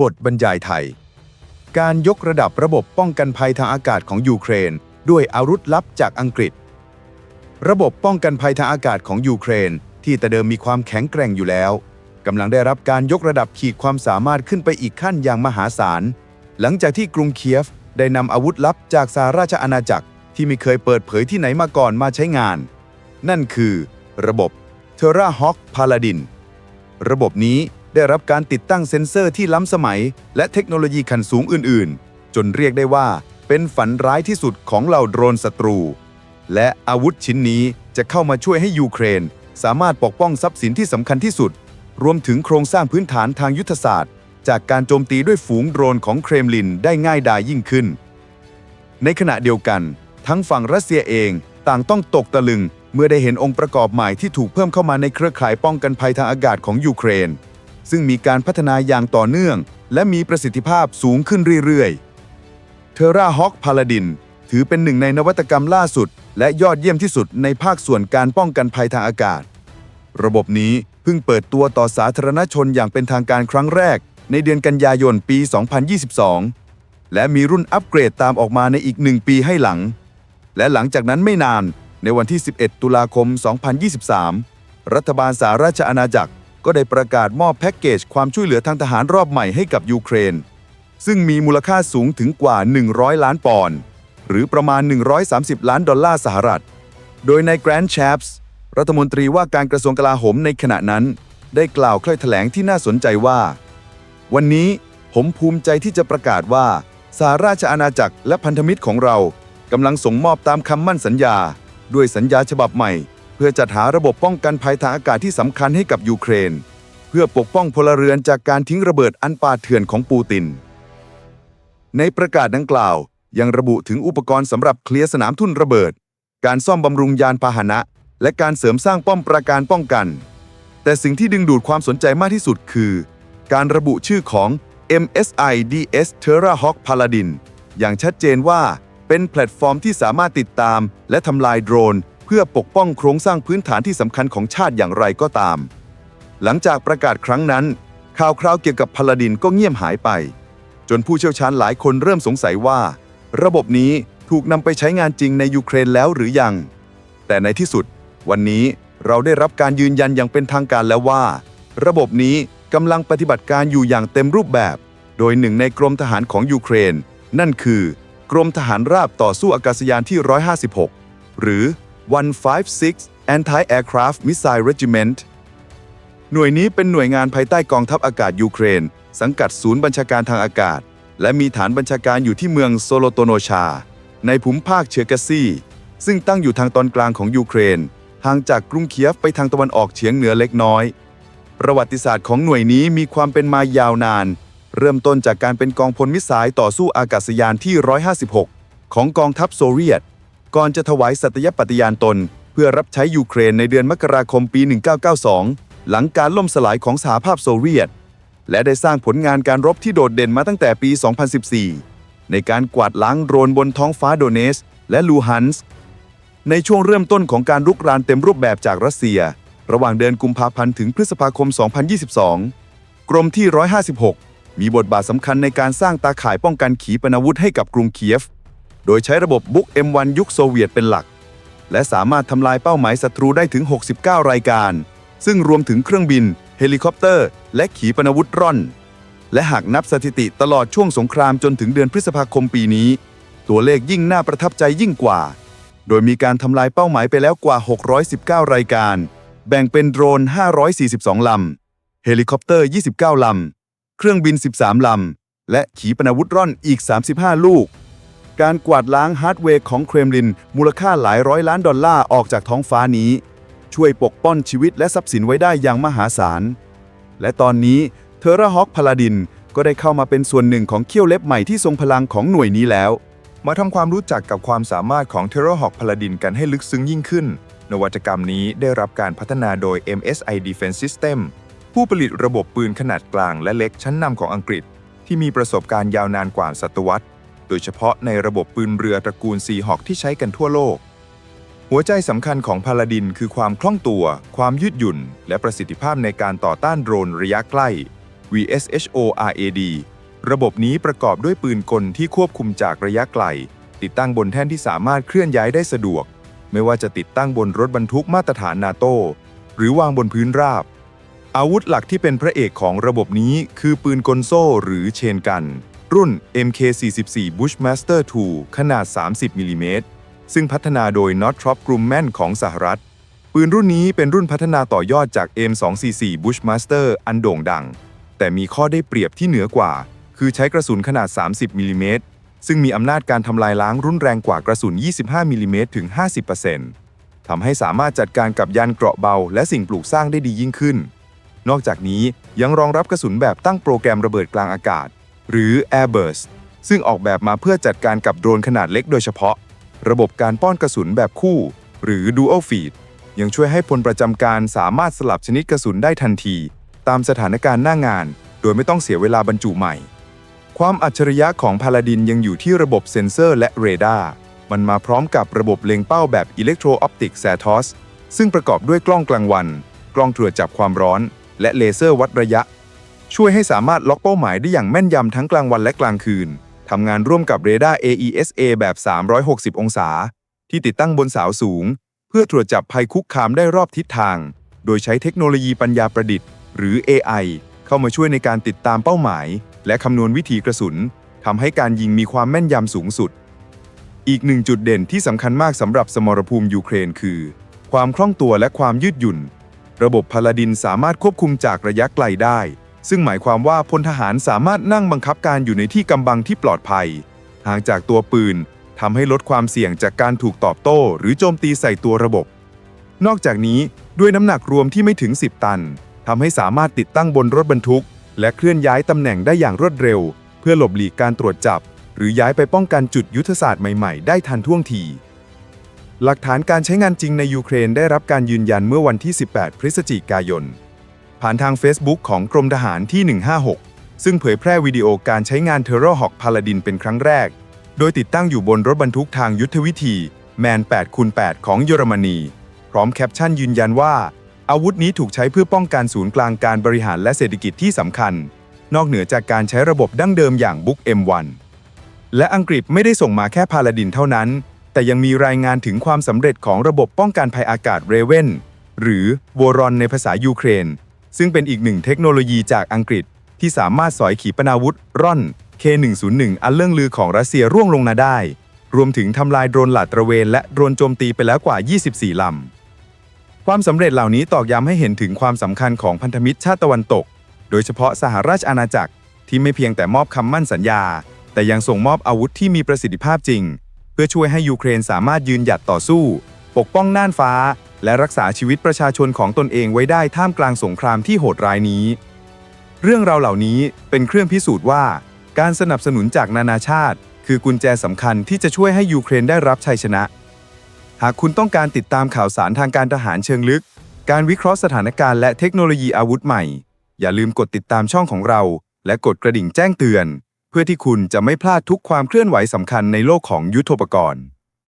บทบรรยายไทย การยกระดับระบบป้องกันภัยทางอากาศของยูเครน ด้วยอาวุธลับจากอังกฤษ ระบบป้องกันภัยทางอากาศของยูเครน ที่แต่เดิมมีความแข็งแกร่งอยู่แล้วกำลังได้รับการยกระดับขีดความสามารถขึ้นไปอีกขั้นอย่างมหาศาล หลังจากที่กรุงเคียฟ ได้นำอาวุธลับจากสหราชอาณาจักรที่ไม่เคยเปิดเผยที่ไหนมาก่อนมาใช้งาน นั่นคือ ระบบ Terrahawk Paladin ระบบนี้ ได้รับการติดตั้งเซ็นเซอร์ที่ล้ำสมัย และเทคโนโลยีขั้นสูงอื่น ๆ จนเรียกได้ว่า เป็นฝันร้ายที่สุดของเหล่าโดรนศัตรู และอาวุธชิ้นนี้จะเข้ามาช่วยให้ยูเครน สามารถปกป้องทรัพย์สินที่สำคัญที่สุด รวมถึงโครงสร้างพื้นฐานทางยุทธศาสตร์ จากการโจมตีด้วยฝูงโดรนของเครมลินได้ง่ายดายยิ่งขึ้น ในขณะเดียวกัน ทั้งฝั่งรัสเซียเองต่างต้องตกตะลึงเมื่อได้เห็นองค์ประกอบใหม่ที่ถูกเพิ่มเข้ามาในเครือข่ายป้องกันภัยทางอากาศของยูเครน ซึ่งมีการพัฒนาอย่างต่อเนื่อง และมีประสิทธิภาพสูงขึ้นเรื่อยๆ t e r r a Hawk Paladin ถือเป็นหนึ่งในนวัตกรรมล่าสุด และยอดเยี่ยมที่สุดในภาคส่วนการป้องกันภัยทางอากาศ ระบบนี้เพิ่งเปิดตัวต่อสาธารณชนอย่างเป็นทางการครั้งแรก ในเดือนกันยายนปี 2022 และมีรุ่นอัปเกรดตามออกมาในอีกหนึ่งปีให้หลัง และหลังจากนั้นไม่นานในวันที่ 11 ตุลาคม 2023 รัฐบาลสหราชอาณาจักร ก็ได้ประกาศมอบแพ็กเกจความช่วยเหลือทางทหารรอบใหม่ให้กับยูเครน ซึ่งมีมูลค่าสูงถึงกว่า 100 ล้านปอนด์หรือประมาณ 130 ล้านดอลลาร์สหรัฐ โดยในแกรนด์แชปส์รัฐมนตรีว่าการกระทรวงกลาโหมในขณะนั้น ได้กล่าวค่อยแถลงที่น่าสนใจว่า วันนี้ผมภูมิใจที่จะประกาศว่าสหราชอาณาจักรและพันธมิตรของเรากำลังส่งมอบตามคำมั่นสัญญา ด้วยสัญญาฉบับใหม่ เพื่อจัดหาระบบป้องกันภัยทางอากาศที่สำคัญให้กับยูเครน เพื่อปกป้องพลเรือนจากการทิ้งระเบิดอันป่าเถื่อนของปูติน ในประกาศดังกล่าวยังระบุถึงอุปกรณ์สำหรับเคลียร์สนามทุ่นระเบิด การซ่อมบำรุงยานพาหนะ และการเสริมสร้างป้อมปราการป้องกัน แต่สิ่งที่ดึงดูดความสนใจมากที่สุดคือ การระบุชื่อของ MSI DS Terrahawk Paladin อย่างชัดเจนว่าเป็นแพลตฟอร์มที่สามารถติดตามและทำลายโดรน เพื่อปกป้องโครงสร้างพื้นฐานที่สำคัญของชาติอย่างไรก็ตาม หลังจากประกาศครั้งนั้น ข่าวคราวเกี่ยวกับพลาดินก็เงียบหายไป จนผู้เชี่ยวชาญหลายคนเริ่มสงสัยว่า ระบบนี้ถูกนำไปใช้งานจริงในยูเครนแล้วหรือยัง แต่ในที่สุด วันนี้เราได้รับการยืนยันอย่างเป็นทางการแล้วว่า ระบบนี้กำลังปฏิบัติการอยู่อย่างเต็มรูปแบบ โดยหนึ่งในกรมทหารของยูเครน นั่นคือ กรมทหารราบต่อสู้อากาศยานที่ 156 หรือ 156 Anti-Aircraft Missile Regiment หน่วยนี้เป็นหน่วยงานภายใต้กองทัพอากาศยูเครน สังกัดศูนย์บัญชาการทางอากาศ และมีฐานบัญชาการอยู่ที่เมืองโซโลโตโนชา ในภูมิภาคเชอร์กาซีซึ่งตั้งอยู่ทางตอนกลางของยูเครน ห่างจากกรุงเคียฟไปทางตะวันออกเฉียงเหนือเล็กน้อย ประวัติศาสตร์ของหน่วยนี้มีความเป็นมายาวนาน เริ่มต้นจากการเป็นกองพลมิสไซล์ต่อสู้อากาศยานที่ 156 ของกองทัพโซเวียต ก่อนจะถวายสัตยปฏิญาณตน เพื่อรับใช้ยูเครนในเดือนมกราคมปี 1992 หลังการล่มสลายของสหภาพโซเวียต และได้สร้างผลงานการรบที่โดดเด่นมาตั้งแต่ปี 2014 ในการกวาดล้างโดรนบนท้องฟ้าโดเนส และลูฮันส์ในช่วงเริ่มต้นของการรุกรานเต็มรูปแบบจากรัสเซีย ระหว่างเดือนกุมภาพันธ์ถึงพฤษภาคม 2022 กรมที่ 156 มีบทบาทสำคัญในการสร้างตาข่ายป้องกันขีปนาวุธให้กับกรุงเคียฟ โดยใช้ระบบบุก M1 ยุคโซเวียตเป็นหลัก และสามารถทำลายเป้าหมายศัตรูได้ถึง 69 รายการ ซึ่งรวมถึงเครื่องบิน เฮลิคอปเตอร์ และขีปนาวุธร่อน และหากนับสถิติตลอดช่วงสงครามจนถึงเดือนพฤษภาคมปีนี้ ตัวเลขยิ่งน่าประทับใจยิ่งกว่า โดยมีการทำลายเป้าหมายไปแล้วกว่า 619 รายการ แบ่งเป็นโดรน 542 ลำ เฮลิคอปเตอร์ 29 ลำ เครื่องบิน 13 ลำ และขีปนาวุธร่อนอีก 35 ลูก การกวาดล้างฮาร์ดแวร์ของเครมลิน มูลค่าหลายร้อยล้านดอลลาร์ออกจากท้องฟ้านี้ ช่วยปกป้องชีวิตและทรัพย์สินไว้ได้อย่างมหาศาล และตอนนี้เทอร์ฮอคพลาดินก็ได้เข้ามาเป็นส่วนหนึ่งของเขี้ยวเล็บใหม่ที่ทรงพลังของหน่วยนี้แล้ว มาทำความรู้จักกับความสามารถของ Terrahawk Paladin กันให้ลึกซึ้งยิ่งขึ้น นวัตกรรมนี้ได้รับการพัฒนาโดย MSI Defense System ผู้ผลิตระบบปืนขนาดกลางและเล็กชั้นนำของอังกฤษ ที่มีประสบการณ์ยาวนานกว่าศตวรรษ โดยเฉพาะในระบบปืนเรือตระกูล Seahawk ที่ใช้กันทั่วโลก หัวใจสำคัญของพาลาดินคือความคล่องตัว ความยืดหยุ่น และประสิทธิภาพในการต่อต้านโดรนระยะใกล้ VSHORAD ระบบนี้ประกอบด้วยปืนกลที่ควบคุมจากระยะไกล ติดตั้งบนแท่นที่สามารถเคลื่อนย้ายได้สะดวก ไม่ว่าจะติดตั้งบนรถบรรทุกมาตรฐานนาโตหรือวางบนพื้นราบ อาวุธหลักที่เป็นพระเอกของระบบนี้คือปืนกลโซ่หรือเชนกัน รุ่น MK44 Bushmaster 2ขนาด 30มิลลิเมตรซึ่งพัฒนาโดย Northrop Grumman ของสหรัฐ ปืนรุ่นนี้เป็นรุ่นพัฒนาต่อยอดจาก M244 Bushmaster อันโด่งดัง แต่มีข้อได้เปรียบที่เหนือกว่า คือใช้กระสุนขนาด 30มิลลิเมตรซึ่งมีอำนาจการทำลายล้างรุนแรงกว่ากระสุน 25มิลลิเมตรถึง 50%ทำให้สามารถจัดการกับยานเกราะเบา และสิ่งปลูกสร้างได้ดียิ่งขึ้น นอกจากนี้ยังรองรับกระสุนแบบตั้งโปรแกรมระเบิดกลางอากาศ หรือ Airburst ซึ่งออกแบบมาเพื่อจัดการกับโดรนขนาดเล็กโดยเฉพาะ ระบบการป้อนกระสุนแบบคู่ หรือ Dual Feed ยังช่วยให้พลประจำการสามารถสลับชนิดกระสุนได้ทันที ตามสถานการณ์หน้างาน โดยไม่ต้องเสียเวลาบรรจุใหม่ ความอัจฉริยะของพาลาดินยังอยู่ที่ระบบเซ็นเซอร์และเรดาร์มันมาพร้อมกับระบบเล็งเป้าแบบ Electro Optic s a t o s ซึ่งประกอบด้วยกล้องกลางวัน กล้องตรวจจับความร้อน และเลเซอร์วัดระยะ ช่วยให้สามารถล็อกเป้าหมายได้อย่างแม่นยำทั้งกลางวันและกลางคืน ทำงานร่วมกับเรดาร์ AESA แบบ 360 องศา ที่ติดตั้งบนเสาสูง เพื่อตรวจจับภัยคุกคามได้รอบทิศทาง โดยใช้เทคโนโลยีปัญญาประดิษฐ์ หรือ AI เข้ามาช่วยในการติดตามเป้าหมาย และคำนวณวิธีกระสุนทำให้การยิงมีความแม่นยำสูงสุด อีกหนึ่งจุดเด่นที่สำคัญมากสำหรับสมรภูมิยูเครนคือ ความคล่องตัวและความยืดหยุ่น ระบบพาลาดินสามารถควบคุมจากระยะไกลได้ ซึ่งหมายความว่าพลทหารสามารถนั่งบังคับการอยู่ในที่กำบังที่ปลอดภัย ห่างจากตัวปืนทำให้ลดความเสี่ยงจากการถูกตอบโต้ หรือโจมตีใส่ตัวระบบ นอกจากนี้ด้วยน้ำหนักรวมที่ไม่ถึง 10 ตันทำให้สามารถติดตั้งบนรถบรรทุก และเคลื่อนย้ายตำแหน่งได้อย่างรวดเร็ว เพื่อหลบหลีกการตรวจจับ หรือย้ายไปป้องกันจุดยุทธศาสตร์ใหม่ๆ ได้ทันท่วงที หลักฐานการใช้งานจริงในยูเครนได้รับการยืนยันเมื่อวันที่ 18 พฤศจิกายน ผ่านทาง Facebook ของกรมทหารที่ 156 ซึ่งเผยแพร่วิดีโอการใช้งาน t e r r o r Hawk Paladin เป็นครั้งแรก โดยติดตั้งอยู่บนรถบรรทุกทางยุทธวิธี MAN 8คูณ8ของเยอรมนี พร้อมแคปชั่นยืนยันว่า อาวุธนี้ถูกใช้เพื่อป้องกันศูนย์กลางการบริหารและเศรษฐกิจที่สำคัญ นอกเหนือจากการใช้ระบบดั้งเดิมอย่าง Book M1 และอังกฤษไม่ได้ส่งมาแค่พาลาดินเท่านั้น แต่ยังมีรายงานถึงความสำเร็จของระบบป้องกันภัยอากาศเรเวนหรือวอรอนในภาษายูเครน ซึ่งเป็นอีกหนึ่งเทคโนโลยีจากอังกฤษ ที่สามารถสอยขีปนาวุธร่อน K101 อันเรื่องลือของรัสเซียร่วงลงนาได้ รวมถึงทำลายโดรนหลาดตระเวนและโดรนโจมตีไปแล้วกว่า 24 ลำ ความสำเร็จเหล่านี้ตอกย้ำให้เห็นถึงความสำคัญของพันธมิตรชาติตะวันตก โดยเฉพาะสหราชอาณาจักรที่ไม่เพียงแต่มอบคำมั่นสัญญา แต่ยังส่งมอบอาวุธที่มีประสิทธิภาพจริง เพื่อช่วยให้ยูเครนสามารถยืนหยัดต่อสู้ ปกป้องน่านฟ้า และรักษาชีวิตประชาชนของตนเองไว้ได้ท่ามกลางสงครามที่โหดร้ายนี้ เรื่องราวเหล่านี้เป็นเครื่องพิสูจน์ว่า การสนับสนุนจากนานาชาติ คือกุญแจสำคัญที่จะช่วยให้ยูเครนได้รับชัยชนะ หากคุณต้องการติดตามข่าวสารทางการทหารเชิงลึก การวิเคราะห์สถานการณ์และเทคโนโลยีอาวุธใหม่ อย่าลืมกดติดตามช่องของเรา และกดกระดิ่งแจ้งเตือน เพื่อที่คุณจะไม่พลาดทุกความเคลื่อนไหวสำคัญในโลกของยุทโธปกรณ์